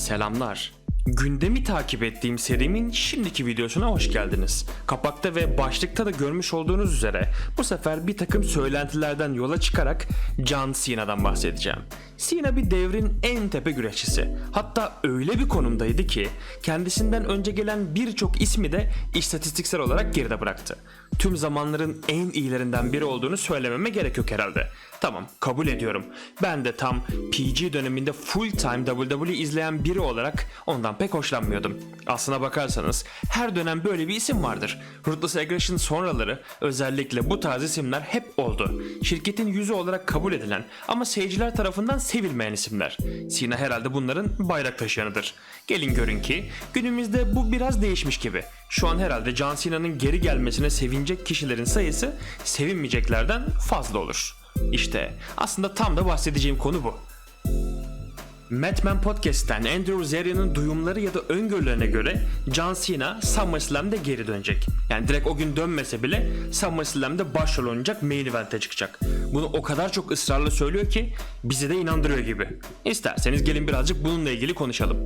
Selamlar. Gündemi takip ettiğim serimin şimdiki videosuna hoş geldiniz. Kapakta ve başlıkta da görmüş olduğunuz üzere bu sefer bir takım söylentilerden yola çıkarak John Cena'dan bahsedeceğim. Cena bir devrin en tepe güreşçisi. Hatta öyle bir konumdaydı ki kendisinden önce gelen birçok ismi de istatistiksel olarak geride bıraktı. Tüm zamanların en iyilerinden biri olduğunu söylememe gerek yok herhalde. Tamam kabul ediyorum. Ben de tam PG döneminde full time WWE izleyen biri olarak ondan pek hoşlanmıyordum. Aslına bakarsanız her dönem böyle bir isim vardır. Ruthless Aggression sonraları özellikle bu tarz isimler hep oldu. Şirketin yüzü olarak kabul edilen ama seyirciler tarafından sevilmeyen isimler. Cena herhalde bunların bayrak taşıyanıdır. Gelin görün ki günümüzde bu biraz değişmiş gibi. Şu an herhalde John Cena'nın geri gelmesine sevinecek kişilerin sayısı sevinmeyeceklerden fazla olur. İşte aslında tam da bahsedeceğim konu bu. Madman Podcast'ten Andrew Zarian'ın duyumları ya da öngörülerine göre John Cena SummerSlam'da geri dönecek. Yani direkt o gün dönmese bile SummerSlam'da başrol oynayacak main event'e çıkacak. Bunu o kadar çok ısrarla söylüyor ki bizi de inandırıyor gibi. İsterseniz gelin birazcık bununla ilgili konuşalım.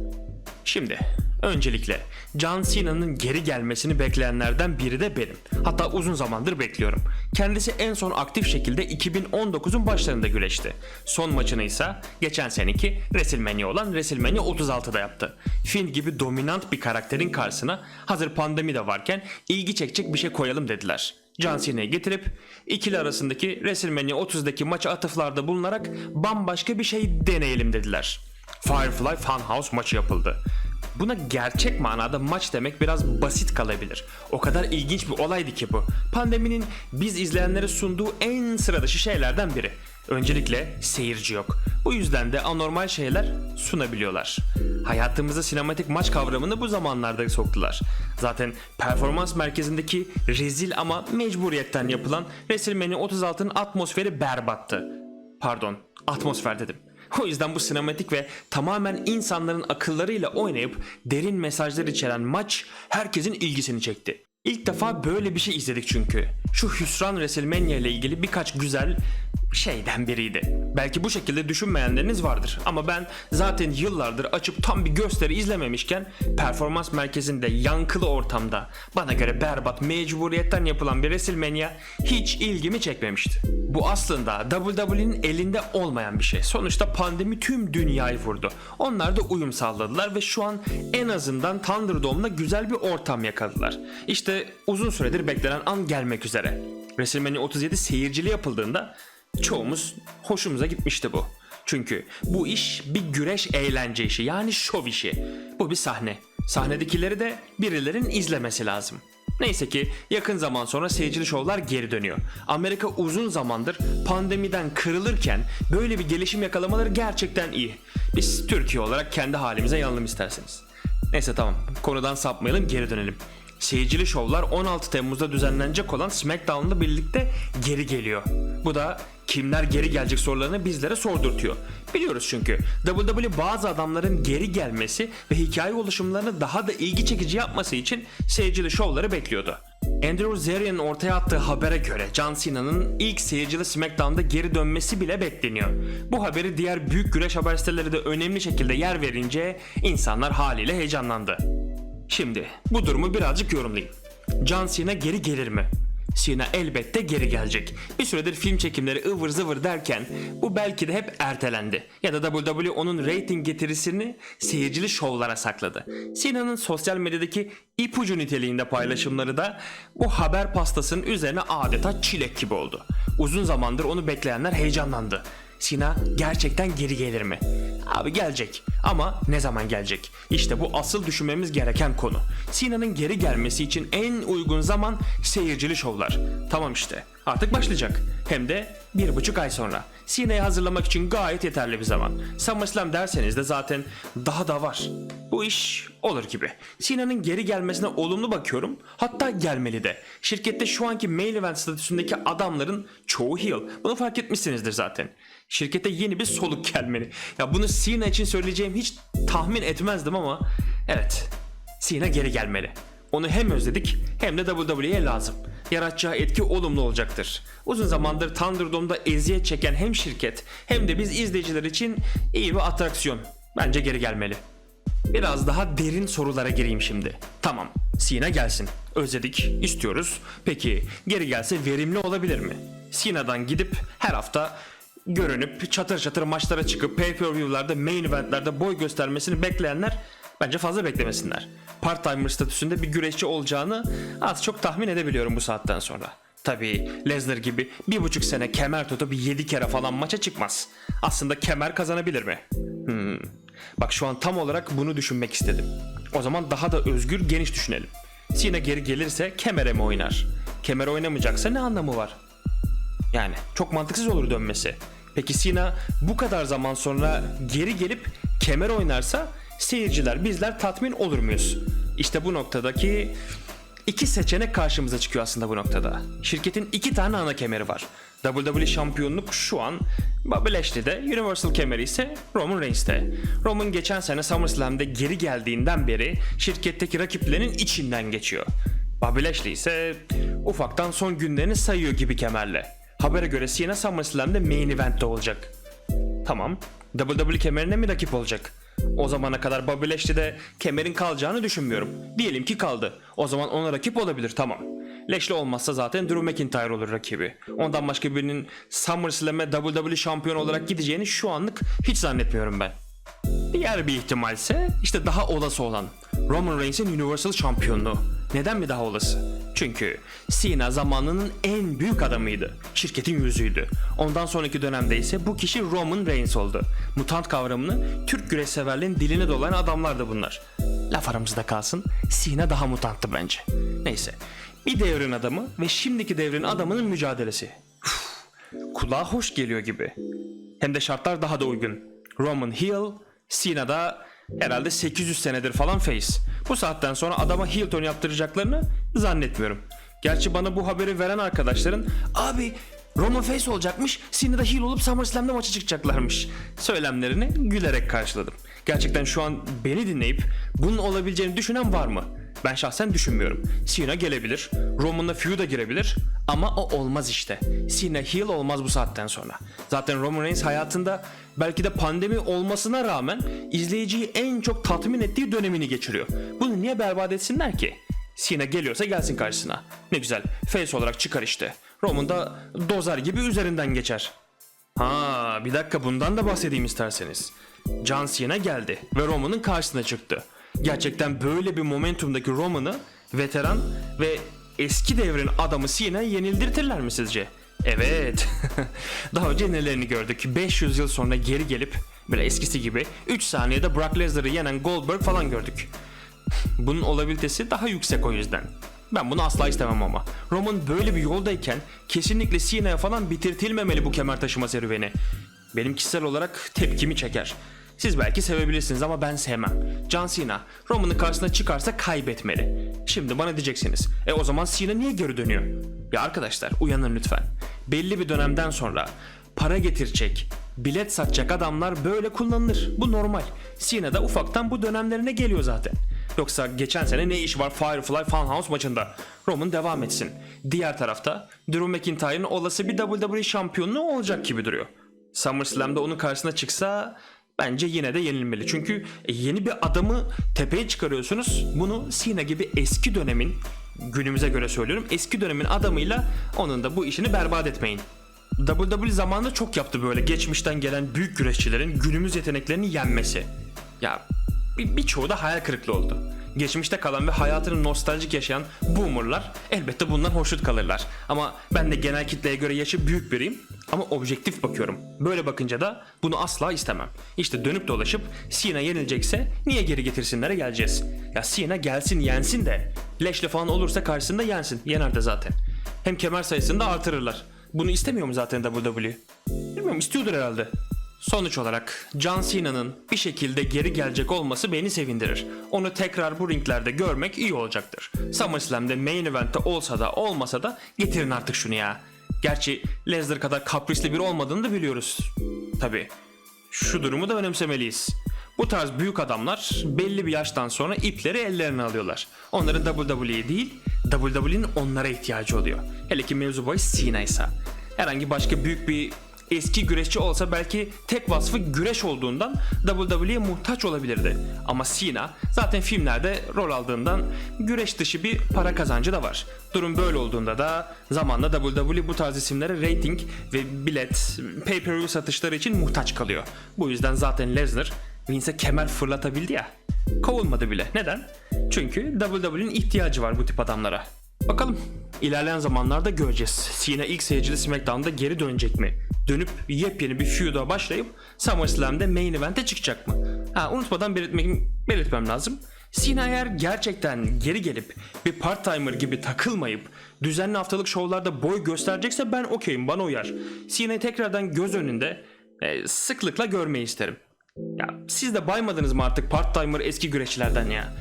Şimdi öncelikle John Cena'nın geri gelmesini bekleyenlerden biri de benim. Hatta uzun zamandır bekliyorum. Kendisi en son aktif şekilde 2019'un başlarında güreşti. Son maçını ise geçen seneki WrestleMania olan WrestleMania 36'da yaptı. Finn gibi dominant bir karakterin karşısına hazır pandemi de varken ilgi çekecek bir şey koyalım dediler. John Cena'yı getirip ikili arasındaki WrestleMania 30'daki maça atıflarda bulunarak bambaşka bir şey deneyelim dediler. Firefly Funhouse maçı yapıldı. Buna gerçek manada maç demek biraz basit kalabilir. O kadar ilginç bir olaydı ki bu. Pandeminin biz izleyenlere sunduğu en sıra dışı şeylerden biri. Öncelikle seyirci yok. Bu yüzden de anormal şeyler sunabiliyorlar. Hayatımıza sinematik maç kavramını bu zamanlarda soktular. Zaten performans merkezindeki rezil ama mecburiyetten yapılan WrestleMania 36'ın atmosferi berbattı. Pardon, atmosfer dedim. O yüzden bu sinematik ve tamamen insanların akıllarıyla oynayıp derin mesajlar içeren maç herkesin ilgisini çekti. İlk defa böyle bir şey izledik çünkü. Şu hüsran WrestleMania ile ilgili birkaç güzel şeyden biriydi. Belki bu şekilde düşünmeyenleriniz vardır ama ben zaten yıllardır açıp tam bir gösteri izlememişken performans merkezinde yankılı ortamda bana göre berbat mecburiyetten yapılan bir WrestleMania hiç ilgimi çekmemişti. Bu aslında WWE'nin elinde olmayan bir şey. Sonuçta pandemi tüm dünyayı vurdu. Onlar da uyum sağladılar ve şu an en azından Thunderdome'da güzel bir ortam yakaladılar. İşte uzun süredir beklenen an gelmek üzere. WrestleMania 37 seyircili yapıldığında çoğumuz hoşumuza gitmişti bu. Çünkü bu iş bir güreş eğlence işi yani şov işi. Bu bir sahne. Sahnedekileri de birilerin izlemesi lazım. Neyse ki yakın zaman sonra seyircili şovlar geri dönüyor. Amerika uzun zamandır pandemiden kırılırken böyle bir gelişim yakalamaları gerçekten iyi. Biz Türkiye olarak kendi halimize yanalım isterseniz. Neyse tamam konudan sapmayalım geri dönelim. Seyircili şovlar 16 Temmuz'da düzenlenecek olan SmackDown'la birlikte geri geliyor. Bu da kimler geri gelecek sorularını bizlere sordurtuyor. Biliyoruz çünkü WWE bazı adamların geri gelmesi ve hikaye oluşumlarını daha da ilgi çekici yapması için seyircili şovları bekliyordu. Andrew Zarian'ın ortaya attığı habere göre John Cena'nın ilk seyircili SmackDown'da geri dönmesi bile bekleniyor. Bu haberi diğer büyük güreş haber siteleri de önemli şekilde yer verince insanlar haliyle heyecanlandı. Şimdi bu durumu birazcık yorumlayayım. John Cena geri gelir mi? Cena elbette geri gelecek. Bir süredir film çekimleri ıvır zıvır derken bu belki de hep ertelendi. Ya da WWE onun rating getirisini seyircili şovlara sakladı. Cena'nın sosyal medyadaki ipucu niteliğinde paylaşımları da bu haber pastasının üzerine adeta çilek gibi oldu. Uzun zamandır onu bekleyenler heyecanlandı. Cena gerçekten geri gelir mi? Abi gelecek ama ne zaman gelecek? İşte bu asıl düşünmemiz gereken konu. Cena'nın geri gelmesi için en uygun zaman seyircili şovlar. Tamam işte artık başlayacak. Hem de bir buçuk ay sonra. Cena'yı hazırlamak için gayet yeterli bir zaman. SummerSlam derseniz de zaten daha da var. Bu iş olur gibi. Cena'nın geri gelmesine olumlu bakıyorum. Hatta gelmeli de. Şirkette şu anki main event statüsündeki adamların çoğu heel. Bunu fark etmişsinizdir zaten. Şirkete yeni bir soluk gelmeli. Ya bunu Cena için söyleyeceğim hiç tahmin etmezdim ama evet Cena geri gelmeli. Onu hem özledik hem de WWE'ye lazım. Yaratacağı etki olumlu olacaktır. Uzun zamandır Thunderdome'da eziyet çeken hem şirket hem de biz izleyiciler için iyi bir atraksiyon. Bence geri gelmeli. Biraz daha derin sorulara gireyim şimdi. Tamam, Cena gelsin. Özledik, istiyoruz. Peki geri gelse verimli olabilir mi? Cena'dan gidip her hafta görünüp çatır çatır maçlara çıkıp pay-per-view'larda, main eventlerde boy göstermesini bekleyenler bence fazla beklemesinler. Part-timer statüsünde bir güreşçi olacağını az çok tahmin edebiliyorum bu saatten sonra. Tabii Lesnar gibi bir buçuk sene kemer tutup 7 kere falan maça çıkmaz. Aslında kemer kazanabilir mi? Hmm. Bak şu an tam olarak bunu düşünmek istedim. O zaman daha da özgür geniş düşünelim. Cena geri gelirse kemere mi oynar? Kemer oynamayacaksa ne anlamı var? Yani çok mantıksız olur dönmesi. Peki Cena bu kadar zaman sonra geri gelip kemer oynarsa seyirciler bizler tatmin olur muyuz? İşte bu noktadaki iki seçenek karşımıza çıkıyor aslında bu noktada. Şirketin iki tane ana kemeri var. WWE şampiyonluk şu an Bobby Lashley'de, Universal kemeri ise Roman Reigns'te. Roman geçen sene SummerSlam'de geri geldiğinden beri şirketteki rakiplerinin içinden geçiyor. Bobby Lashley ise ufaktan son günlerini sayıyor gibi kemerle. Habere göre Cena SummerSlam'de main event'te olacak. Tamam. WWE kemerine mi rakip olacak? O zamana kadar Bobby Lashley'de kemerin kalacağını düşünmüyorum. Diyelim ki kaldı. O zaman ona rakip olabilir tamam. Lashley olmazsa zaten Drew McIntyre olur rakibi. Ondan başka birinin SummerSlam'e WWE şampiyon olarak gideceğini şu anlık hiç zannetmiyorum ben. Diğer bir ihtimalse işte daha olası olan Roman Reigns'in Universal şampiyonluğu. Neden mi daha olası? Çünkü Cena zamanının en büyük adamıydı. Şirketin yüzüydü. Ondan sonraki dönemde ise bu kişi Roman Reigns oldu. Mutant kavramını Türk güreş severlerin diline dolayan adamlardı bunlar. Laf aramızda kalsın. Cena daha mutanttı bence. Neyse. Bir devrin adamı ve şimdiki devrin adamının mücadelesi. Uf, kulağa hoş geliyor gibi. Hem de şartlar daha da uygun. Roman heel, Cena da herhalde 800 senedir falan face. Bu saatten sonra adama heel turn yaptıracaklarını zannetmiyorum. Gerçi bana bu haberi veren arkadaşların abi Roman face olacakmış, Cena da heel olup SummerSlam'da maça çıkacaklarmış söylemlerini gülerek karşıladım. Gerçekten şu an beni dinleyip bunun olabileceğini düşünen var mı? Ben şahsen düşünmüyorum. Cena gelebilir, Roman'la feud'a girebilir ama o olmaz işte. Cena heel olmaz bu saatten sonra. Zaten Roman Reigns hayatında belki de pandemi olmasına rağmen izleyiciyi en çok tatmin ettiği dönemini geçiriyor. Bunu niye berbat etsinler ki? Cena geliyorsa gelsin karşısına. Ne güzel. Face olarak çıkar işte. Roman da dozer gibi üzerinden geçer. Ha, bir dakika bundan da bahsedeyim isterseniz. John Cena geldi ve Roman'ın karşısına çıktı. Gerçekten böyle bir momentumdaki Roman'ı veteran ve eski devrin adamı Cena'ya yenildirtirler mi sizce? Evet. Daha önce nelerini gördük. 500 yıl sonra geri gelip böyle eskisi gibi 3 saniyede Brock Lesnar'ı yenen Goldberg falan gördük. Bunun olabilitesi daha yüksek o yüzden. Ben bunu asla istemem ama. Roman böyle bir yoldayken kesinlikle Cena'ya falan bitirtilmemeli bu kemer taşıma serüveni. Benim kişisel olarak tepkimi çeker. Siz belki sevebilirsiniz ama ben sevmem. John Cena Roman'ın karşısına çıkarsa kaybetmeli. Şimdi bana diyeceksiniz. E o zaman Cena niye geri dönüyor? Ya arkadaşlar uyanın lütfen. Belli bir dönemden sonra para getirecek, bilet satacak adamlar böyle kullanılır. Bu normal. Cena da ufaktan bu dönemlerine geliyor zaten. Yoksa geçen sene ne iş var Firefly Funhouse maçında? Roman devam etsin. Diğer tarafta Drew McIntyre'ın olası bir WWE şampiyonluğu olacak gibi duruyor. SummerSlam'da onun karşısına çıksa bence yine de yenilmeli. Çünkü e, yeni bir adamı tepeye çıkarıyorsunuz. Bunu Cena gibi eski dönemin günümüze göre söylüyorum eski dönemin adamıyla onun da bu işini berbat etmeyin. WWE zamanında çok yaptı böyle geçmişten gelen büyük güreşçilerin günümüz yeteneklerini yenmesi. Ya bir, birçoğu da hayal kırıklığı oldu. Geçmişte kalan ve hayatını nostaljik yaşayan boomerlar elbette bundan hoşnut kalırlar. Ama ben de genel kitleye göre yaşı büyük biriyim ama objektif bakıyorum. Böyle bakınca da bunu asla istemem. İşte dönüp dolaşıp Cena yenilecekse niye geri getirsinlere geleceğiz. Ya Cena gelsin yensin de Lashley falan olursa karşısında yensin. Yener de zaten. Hem kemer sayısını da artırırlar. Bunu istemiyor mu zaten WWE? Bilmiyorum istiyordur herhalde. Sonuç olarak John Cena'nın bir şekilde geri gelecek olması beni sevindirir. Onu tekrar bu ringlerde görmek iyi olacaktır. SummerSlam'de main event'te olsa da olmasa da getirin artık şunu ya. Gerçi Lesnar kadar kaprisli biri olmadığını da biliyoruz. Tabi. Şu durumu da önemsemeliyiz. Bu tarz büyük adamlar belli bir yaştan sonra ipleri ellerine alıyorlar. Onların WWE değil, WWE'nin onlara ihtiyacı oluyor. Hele ki mevzu bahis Cena ise. Herhangi başka büyük bir eski güreşçi olsa belki tek vasfı güreş olduğundan WWE'ye muhtaç olabilirdi. Ama Cena zaten filmlerde rol aldığından güreş dışı bir para kazancı da var. Durum böyle olduğunda da zamanla WWE bu tarz isimlere rating ve bilet, pay-per-view satışları için muhtaç kalıyor. Bu yüzden zaten Lesnar Vince'e kemer fırlatabildi ya. Kovulmadı bile. Neden? Çünkü WWE'nin ihtiyacı var bu tip adamlara. Bakalım ilerleyen zamanlarda göreceğiz. Cena ilk seyircili SmackDown'da geri dönecek mi? Dönüp yepyeni bir feud'a başlayıp SummerSlam'de main event'e çıkacak mı? Ha unutmadan belirtmek, belirtmem lazım. Cena eğer gerçekten geri gelip bir part-timer gibi takılmayıp düzenli haftalık şovlarda boy gösterecekse ben okeyim bana uyar. Cena'yı tekrardan göz önünde e, sıklıkla görmeyi isterim. Ya siz de baymadınız mı artık part-timer eski güreşçilerden ya?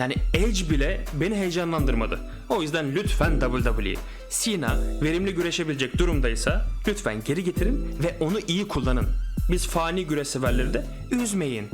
Yani Edge bile beni heyecanlandırmadı. O yüzden lütfen WWE. Cena verimli güreşebilecek durumdaysa lütfen geri getirin ve onu iyi kullanın. Biz fani güreş de üzmeyin.